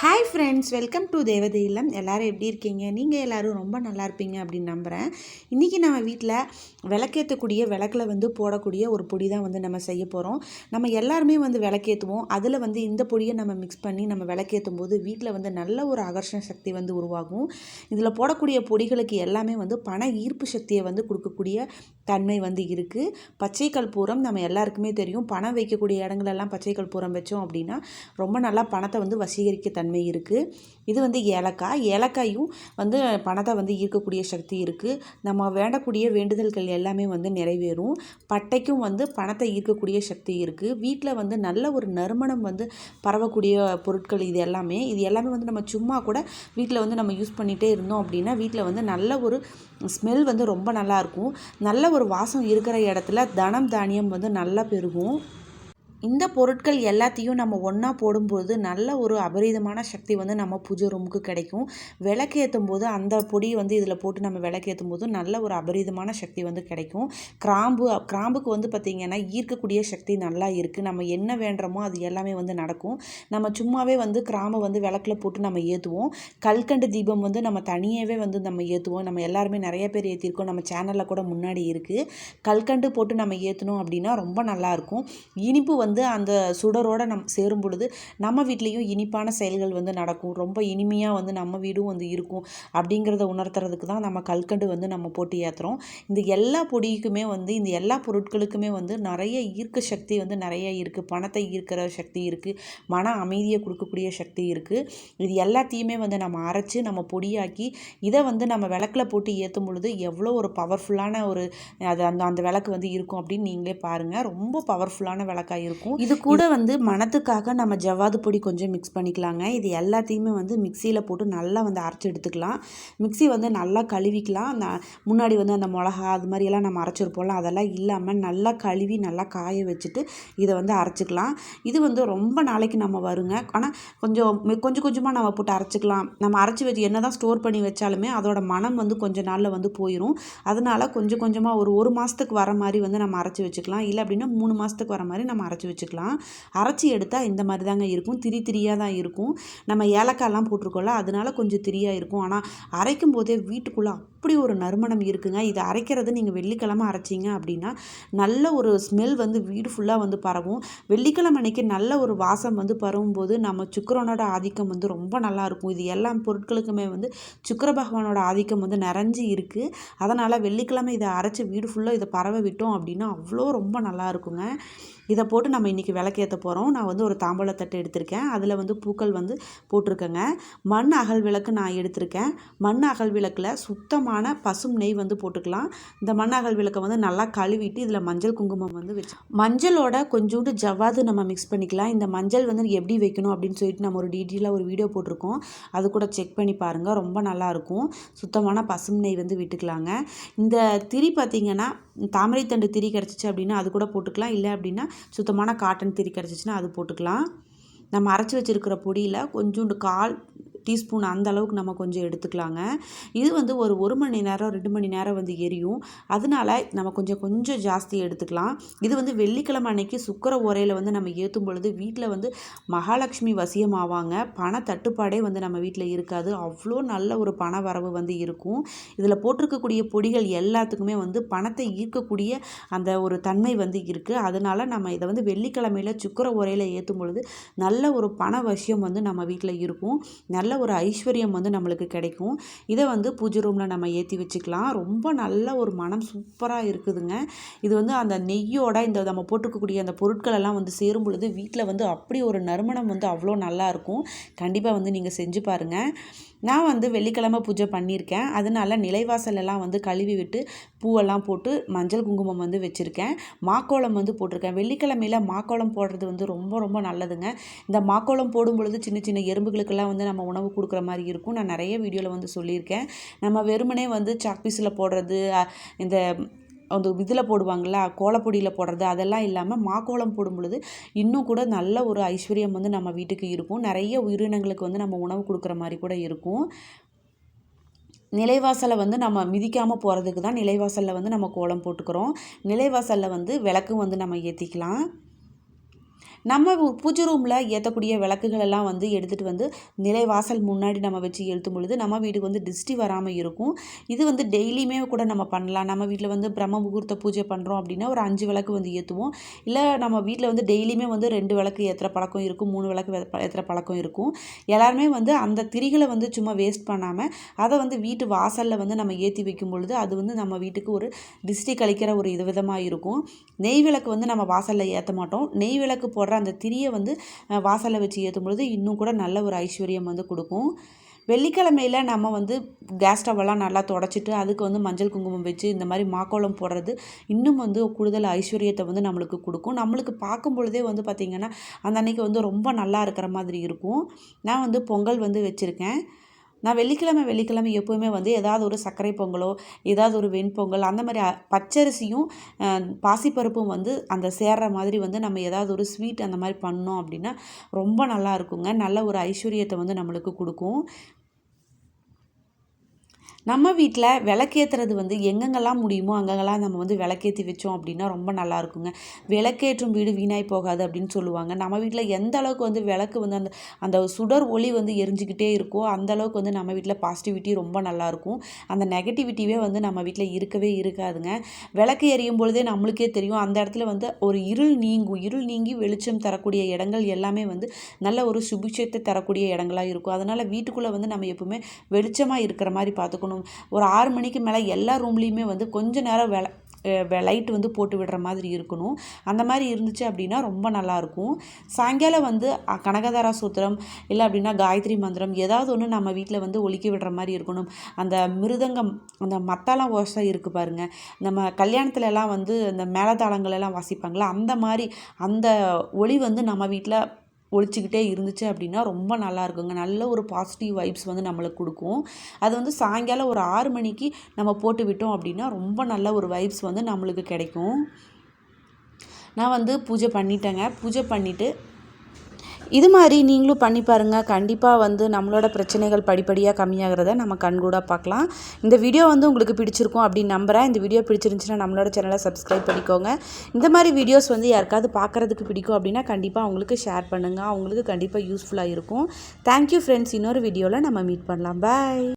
Hi friends welcome to தேவதை இல்லம் எல்லோரும் எப்படி இருக்கீங்க? நீங்கள் எல்லோரும் ரொம்ப நல்லா இருப்பீங்க அப்படின்னு நம்புகிறேன் இன்றைக்கி நம்ம வீட்டில் விளக்கேற்றக்கூடிய விளக்கில் வந்து போடக்கூடிய ஒரு பொடி தான் வந்து நம்ம செய்ய போகிறோம் நம்ம எல்லாருமே வந்து விளக்கேற்றுவோம் அதில் வந்து இந்த பொடியை நம்ம மிக்ஸ் பண்ணி நம்ம விளக்கேற்றும் போது வீட்டில் வந்து நல்ல ஒரு ஆகர்ஷண சக்தி வந்து உருவாகும். இதில் போடக்கூடிய பொடிகளுக்கு எல்லாமே வந்து பண ஈர்ப்பு சக்தியை வந்து கொடுக்கக்கூடிய தன்மை வந்து இருக்குது பச்சை கற்பூரம் நம்ம எல்லாருக்குமே தெரியும். பணம் வைக்கக்கூடிய இடங்களெல்லாம் பச்சை கற்பூரம் வச்சோம் அப்படின்னா ரொம்ப நல்லா பணத்தை வந்து வசீகரிக்க தன்மை இருக்குது இது வந்து ஏலக்காய். ஏலக்காயும் வந்து பணத்தை வந்து ஈர்க்கக்கூடிய சக்தி இருக்குது நம்ம வேண்டக்கூடிய வேண்டுதல்கள் எல்லாமே வந்து நிறைவேறும். பட்டைக்கும் வந்து பணத்தை ஈர்க்கக்கூடிய சக்தி இருக்குது வீட்டில் வந்து நல்ல ஒரு நறுமணம் வந்து பரவக்கூடிய பொருட்கள் இது எல்லாமே. இது எல்லாமே வந்து நம்ம சும்மா கூட வீட்டில் வந்து நம்ம யூஸ் பண்ணிகிட்டே இருந்தோம் அப்படின்னா வீட்டில் வந்து நல்ல ஒரு ஸ்மெல் வந்து ரொம்ப நல்லாயிருக்கும் நல்ல ஒரு வாசம் இருக்கிற இடத்துல தனம் தானியம் வந்து நல்லா பெருகும். இந்த பொருட்கள் எல்லாத்தையும் நம்ம ஒன்றா போடும்போது நல்ல ஒரு அபரிதமான சக்தி வந்து நம்ம பூஜை ரூமுக்கு கிடைக்கும். விளக்கேற்றும் போது அந்த பொடியை வந்து இதில் போட்டு நம்ம விளக்கேற்றும் போது நல்ல ஒரு அபரிதமான சக்தி வந்து கிடைக்கும். கிராம்பு கிராம்புக்கு வந்து பார்த்திங்கன்னா ஈர்க்கக்கூடிய சக்தி நல்லா இருக்குது நம்ம என்ன வேண்டுறோமோ அது எல்லாமே வந்து நடக்கும். நம்ம சும்மாவே வந்து கிராம்பை வந்து விளக்கில் போட்டு நம்ம ஏற்றுவோம் கல்கண்டு தீபம் வந்து நம்ம தனியாகவே வந்து நம்ம ஏற்றுவோம் நம்ம எல்லாருமே நிறைய பேர் ஏற்றிருக்கோம் நம்ம சேனலில் கூட முன்னாடி இருக்குது கல்கண்டு போட்டு நம்ம ஏற்றணும் அப்படின்னா ரொம்ப நல்லாயிருக்கும் இனிப்பு வந்து அந்த சுடரோடு நம் சேரும் பொழுது நம்ம வீட்லேயும் இனிப்பான செயல்கள் வந்து நடக்கும். ரொம்ப இனிமையாக வந்து நம்ம வீடும் வந்து இருக்கும் அப்படிங்கிறத உணர்த்துறதுக்கு தான் நம்ம கல்கண்டு வந்து நம்ம போட்டு ஏற்றுறோம் இந்த எல்லா பொடிக்குமே வந்து இந்த எல்லா பொருட்களுக்குமே வந்து நிறைய ஈர்க்க சக்தி வந்து நிறைய இருக்குது பணத்தை ஈர்க்கிற சக்தி இருக்குது மன அமைதியை கொடுக்கக்கூடிய சக்தி இருக்குது இது எல்லாத்தையுமே வந்து நம்ம அரைச்சி நம்ம பொடியாக்கி இதை வந்து நம்ம விளக்கில் போட்டு ஏற்றும் பொழுது எவ்வளோ ஒரு பவர்ஃபுல்லான ஒரு அது அந்த அந்த விளக்கு வந்து இருக்கும் அப்படின்னு நீங்களே பாருங்கள் ரொம்ப பவர்ஃபுல்லான விளக்காக இருக்கும். இருக்கும். இது கூட வந்து மணத்துக்காக நம்ம ஜவ்வாது பொடி கொஞ்சம் மிக்ஸ் பண்ணிக்கலாங்க. இது எல்லாத்தையுமே வந்து மிக்சியில் போட்டு நல்லா வந்து அரைச்சி எடுத்துக்கலாம். மிக்சி வந்து நல்லா கழுவிக்கலாம். அந்த முன்னாடி வந்து அந்த மிளகா அது மாதிரியெல்லாம் நம்ம அரைச்சிருப்போம்ல அதெல்லாம் இல்லாமல் நல்லா கழுவி நல்லா காய வச்சுட்டு இதை வந்து அரைச்சிக்கலாம். இது வந்து ரொம்ப நாளைக்கு நம்ம வருங்க. ஆனால் கொஞ்சம் கொஞ்சம் கொஞ்சமாக நம்ம போட்டு அரைச்சிக்கலாம். நம்ம அரைச்சி வச்சு என்ன தான் ஸ்டோர் பண்ணி வச்சாலுமே அதோட மனம் வந்து கொஞ்சம் நாளில் வந்து போயிடும் அதனால் கொஞ்சம் கொஞ்சமாக ஒரு ஒரு மாதத்துக்கு வர மாதிரி வந்து நம்ம அரைச்சி வச்சுக்கலாம். இல்லை அப்படின்னா மூணு மாதத்துக்கு வர மாதிரி நம்ம அரைச்சி வச்சுக்கலாம். அரைச்சி எடுத்தால் இந்த மாதிரி தாங்க இருக்கும். திரி திரியாக தான் இருக்கும். நம்ம ஏலக்காய்லாம் போட்டிருக்கோம்ல அதனால கொஞ்சம் திரியாக இருக்கும். ஆனால் அரைக்கும் போதே வீட்டுக்குள்ளே அப்படி ஒரு நறுமணம் இருக்குங்க. இதை அரைக்கிறது நீங்கள் வெள்ளிக்கிழமை அரைச்சிங்க அப்படின்னா நல்ல ஒரு ஸ்மெல் வந்து வீடு ஃபுல்லாக வந்து பரவும். வெள்ளிக்கிழமை அன்னைக்கு நல்ல ஒரு வாசம் வந்து பரவும் போது நம்ம சுக்கரனோட ஆதிக்கம் வந்து ரொம்ப நல்லாயிருக்கும் இது எல்லா பொருட்களுக்குமே வந்து சுக்கர பகவானோட ஆதிக்கம் வந்து நிறைஞ்சு இருக்குது அதனால் வெள்ளிக்கிழமை இதை அரைச்சி வீடு ஃபுல்லாக இதை பரவ விட்டோம் அப்படின்னா அவ்வளோ ரொம்ப நல்லா இருக்குங்க. இதை போட்டு நம்ம இன்றைக்கி விளக்கேற்ற போகிறோம் நான் வந்து ஒரு தாம்பூலத்தட்டு எடுத்திருக்கேன். அதில் வந்து பூக்கள் வந்து போட்டிருக்கேங்க. மண் அகல் விளக்கு நான் எடுத்திருக்கேன். மண் அகல் விளக்கில் சுத்தமான பசும் நெய் வந்து போட்டுக்கலாம். இந்த மண் அகல் விளக்கை வந்து நல்லா கழுவிட்டு இதில் மஞ்சள் குங்குமம் வந்து வச்சு மஞ்சளோட கொஞ்சோண்டு ஜவ்வாது நம்ம மிக்ஸ் பண்ணிக்கலாம். இந்த மஞ்சள் வந்து எப்படி வைக்கணும் அப்படின்னு சொல்லிட்டு நம்ம ஒரு டீட்டெயிலாக ஒரு வீடியோ போட்டிருக்கோம். அது கூட செக் பண்ணி பாருங்கள் ரொம்ப நல்லாயிருக்கும் சுத்தமான பசும் நெய் வந்து விட்டுக்கலாங்க. இந்த திரி பார்த்திங்கன்னா தாமரைத்தண்டு திரி கிடச்சிச்சு அப்படின்னா அது கூட போட்டுக்கலாம். இல்லை அப்படின்னா சுத்தமான காட்டன் திரி கிடச்சிச்சின்னா அது போட்டுக்கலாம். நம்ம அரைச்சி வச்சுருக்கிற பொடியில் கொஞ்சோண்டு கால் டீஸ்பூன் அந்த அளவுக்கு நம்ம கொஞ்சம் எடுத்துக்கலாங்க. இது வந்து ஒரு ஒரு மணி நேரம் ரெண்டு மணி நேரம் வந்து எரியும். அதனால நம்ம கொஞ்சம் கொஞ்சம் ஜாஸ்தி எடுத்துக்கலாம். இது வந்து வெள்ளிக்கிழமை அன்னைக்கு சுக்கர உரையில் வந்து நம்ம ஏற்றும் பொழுது வீட்டில் வந்து மகாலட்சுமி வசியம் ஆவாங்க பண தட்டுப்பாடே வந்து நம்ம வீட்டில் இருக்காது. அவ்வளோ நல்ல ஒரு பண வரவு வந்து இருக்கும். இதில் போட்டிருக்கக்கூடிய பொடிகள் எல்லாத்துக்குமே வந்து பணத்தை ஈர்க்கக்கூடிய அந்த ஒரு தன்மை வந்து இருக்குது அதனால் நம்ம இதை வந்து வெள்ளிக்கிழமையில் சுக்கர உரையில் ஏற்றும் பொழுது நல்ல ஒரு பண வசியம் வந்து நம்ம வீட்டில் இருக்கும். நல்ல ஒரு ஐஸ்வர்யம் வந்து நம்மளுக்கு கிடைக்கும். இதை வந்து பூஜை ரூமில் நம்ம ஏற்றி வச்சுக்கலாம். ரொம்ப நல்ல ஒரு மனம் சூப்பராக இருக்குதுங்க. இது வந்து அந்த நெய்யோட இந்த நம்ம போட்டுக்கக்கூடிய அந்த பொருட்களெல்லாம் வந்து சேரும் பொழுது வீட்டில் வந்து அப்படி ஒரு நறுமணம் வந்து அவ்வளோ நல்லாயிருக்கும் கண்டிப்பாக வந்து நீங்கள் செஞ்சு பாருங்கள் நான் வந்து வெள்ளிக்கிழமை பூஜை பண்ணியிருக்கேன். அதனால் நிலைவாசலெல்லாம் வந்து கழுவி விட்டு பூவெல்லாம் போட்டு மஞ்சள் குங்குமம் வந்து வச்சுருக்கேன். மாக்கோளம் வந்து போட்டிருக்கேன். வெள்ளிக்கிழமையில் மாக்கோளம் போடுறது வந்து ரொம்ப ரொம்ப நல்லதுங்க. இந்த மாக்கோளம் போடும் பொழுது சின்ன சின்ன எறும்புகளுக்கெல்லாம் வந்து நம்ம உணவு கொடுக்குற மாதிரி இருக்கும். நான் நிறைய வீடியோவில் வந்து சொல்லியிருக்கேன். நம்ம வெறுமனே வந்து சாக்பீஸில் போடுறது இந்த அந்த இதில் போடுவாங்களா கோலப்பொடியில் போடுறது அதெல்லாம் இல்லாமல் மாக்கோலம் போடும் பொழுது இன்னும் கூட நல்ல ஒரு ஐஸ்வர்யம் வந்து நம்ம வீட்டுக்கு இருக்கும். நிறைய உயிரினங்களுக்கு வந்து நம்ம உணவு கொடுக்குற மாதிரி கூட இருக்கும். நிலைவாசலை வந்து நம்ம மிதிக்காமல் போகிறதுக்கு தான் நிலைவாசலில் வந்து நம்ம கோலம் போட்டுக்கிறோம். நிலைவாசலில் வந்து விளக்கும் வந்து நம்ம ஏற்றிக்கலாம் நம்ம பூஜை ரூமில் ஏற்றக்கூடிய விளக்குகள் எல்லாம் வந்து எடுத்துகிட்டு வந்து நிலைவாசல் முன்னாடி நம்ம வச்சு எழுத்தும் பொழுது நம்ம வீட்டுக்கு வந்து திருஷ்டி வராமல் இருக்கும். இது வந்து டெய்லியுமே கூட நம்ம பண்ணலாம். நம்ம வீட்டில் வந்து பிரம்ம முகூர்த்த பூஜை பண்ணுறோம் அப்படின்னா ஒரு அஞ்சு விளக்கு வந்து ஏற்றுவோம் இல்லை நம்ம வீட்டில் வந்து டெய்லியுமே வந்து ரெண்டு விளக்கு ஏற்றுற பழக்கம் இருக்கும். மூணு விளக்கு ஏற்றுற பழக்கம் இருக்கும். எல்லாருமே வந்து அந்த திரிகளை வந்து சும்மா வேஸ்ட் பண்ணாமல் அதை வந்து வீட்டு வாசலில் வந்து நம்ம ஏற்றி வைக்கும் பொழுது அது வந்து நம்ம வீட்டுக்கு ஒரு திருஷ்டி கழிக்கிற ஒரு இது விதமாக இருக்கும். நெய் விளக்கு வந்து நம்ம வாசலில் ஏற்ற மாட்டோம். நெய் விளக்கு போடுற அந்த திரியை வந்து வாசலை வச்சு ஏற்றும் பொழுது இன்னும் கூட நல்ல ஒரு ஐஸ்வர்யம் வந்து கொடுக்கும். வெள்ளிக்கிழமையில நம்ம வந்து கேஸ் ஸ்டவ்வெல்லாம் நல்லா தொடச்சிட்டு அதுக்கு வந்து மஞ்சள் குங்குமம் வச்சு இந்த மாதிரி மாக்கோலம் போடுறது இன்னும் வந்து கூடுதல் ஐஸ்வர்யத்தை வந்து நம்மளுக்கு கொடுக்கும். நம்மளுக்கு பார்க்கும் பொழுதே வந்து பார்த்திங்கன்னா அந்த அன்னைக்கு வந்து ரொம்ப நல்லா இருக்கிற மாதிரி இருக்கும். நான் வந்து பொங்கல் வந்து வச்சுருக்கேன். நான் வெள்ளிக்கிழமை வெள்ளிக்கிழமை எப்போவுமே வந்து ஏதாவது ஒரு சர்க்கரை பொங்கலோ ஏதாவது ஒரு வெண்பொங்கல் அந்த மாதிரி பச்சரிசியும் பாசிப்பருப்பும் வந்து அந்த சேர்ற மாதிரி வந்து நம்ம ஏதாவது ஒரு ஸ்வீட் அந்த மாதிரி பண்ணோம் அப்படின்னா ரொம்ப நல்லா இருக்குங்க. நல்ல ஒரு ஐஸ்வர்யத்தை வந்து நம்மளுக்கு கொடுக்கும். நம்ம வீட்டில் விளக்கேற்றுறது வந்து எங்கெங்கெல்லாம் முடியுமோ அங்கங்கெல்லாம் நம்ம வந்து விளக்கேற்றி வச்சோம் அப்படின்னா ரொம்ப நல்லா இருக்குங்க. விளக்கேற்றும் வீடு வீணாய் போகாது அப்படின்னு சொல்லுவாங்க. நம்ம வீட்டில் எந்த அளவுக்கு வந்து விளக்கு வந்து அந்த அந்த சுடர் ஒளி வந்து எரிஞ்சிக்கிட்டே இருக்கோ அந்த அளவுக்கு வந்து நம்ம வீட்டில் பாசிட்டிவிட்டி ரொம்ப நல்லா இருக்கும். அந்த நெகட்டிவிட்டியே வந்து நம்ம வீட்டில் இருக்கவே இருக்காதுங்க. விளக்கு எரியும் பொழுதே நம்மளுக்கே தெரியும். அந்த இடத்துல வந்து ஒரு இருள் நீங்கும். இருள் நீங்கி வெளிச்சம் தரக்கூடிய இடங்கள் எல்லாமே வந்து நல்ல ஒரு சுபிட்சத்தை தரக்கூடிய இடங்களாக இருக்கும். அதனால் வீட்டுக்குள்ளே வந்து நம்ம எப்பவுமே வெளிச்சமாக இருக்கிற மாதிரி பார்த்துக்கணும். ஒரு ஆறு மணிக்கு மேலே எல்லா ரூம்லேயுமே வந்து கொஞ்ச நேரம் வெள லைட் வந்து போட்டு விடுற மாதிரி இருக்கணும். அந்த மாதிரி இருந்துச்சு அப்படின்னா ரொம்ப நல்லாயிருக்கும் சாயங்காலம் வந்து கனகதாரா சூத்திரம் இல்லை அப்படின்னா காயத்ரி மந்திரம் ஏதாவது ஒன்று நம்ம வீட்டில் வந்து ஒலிக்க விடுற மாதிரி இருக்கணும். அந்த மிருதங்கம் அந்த மத்தாளம் ஓசை இருக்குது பாருங்க. நம்ம கல்யாணத்துலலாம் வந்து அந்த மேளதாளங்கள் எல்லாம் வாசிப்பாங்களா அந்த மாதிரி அந்த ஒளி வந்து நம்ம வீட்டில் ஒழிச்சிக்கிட்டே இருந்துச்சு அப்படின்னா ரொம்ப நல்லா இருக்குங்க நல்ல ஒரு பாசிட்டிவ் வைப்ஸ் வந்து நம்மளுக்கு கொடுக்கும். அது வந்து சாயங்காலம் ஒரு ஆறு மணிக்கு நம்ம போட்டு விட்டோம் அப்படின்னா ரொம்ப நல்ல ஒரு வைப்ஸ் வந்து நம்மளுக்கு கிடைக்கும். நான் வந்து பூஜை பண்ணிட்டேங்க. பூஜை பண்ணிவிட்டு இது மாதிரி நீங்களும் பண்ணி பாருங்கள் கண்டிப்பாக வந்து நம்மளோட பிரச்சனைகள் படிப்படியாக கம்மியாகிறத நம்ம கண்கூடாக பார்க்கலாம் இந்த வீடியோ வந்து உங்களுக்கு பிடிச்சிருக்கும் அப்படின்னு நம்புகிறேன் இந்த வீடியோ பிடிச்சிருந்துச்சுன்னா நம்மளோட சேனலை சப்ஸ்கிரைப் பண்ணிக்கோங்க. இந்த மாதிரி வீடியோஸ் வந்து யாருக்காவது பார்க்குறதுக்கு பிடிக்கும் அப்படின்னா கண்டிப்பாக அவங்களுக்கு ஷேர் பண்ணுங்கள் அவங்களுக்கு கண்டிப்பாக யூஸ்ஃபுல்லாக இருக்கும். தேங்க்யூ ஃப்ரெண்ட்ஸ் இன்னொரு வீடியோவில் நம்ம மீட் பண்ணலாம். பாய்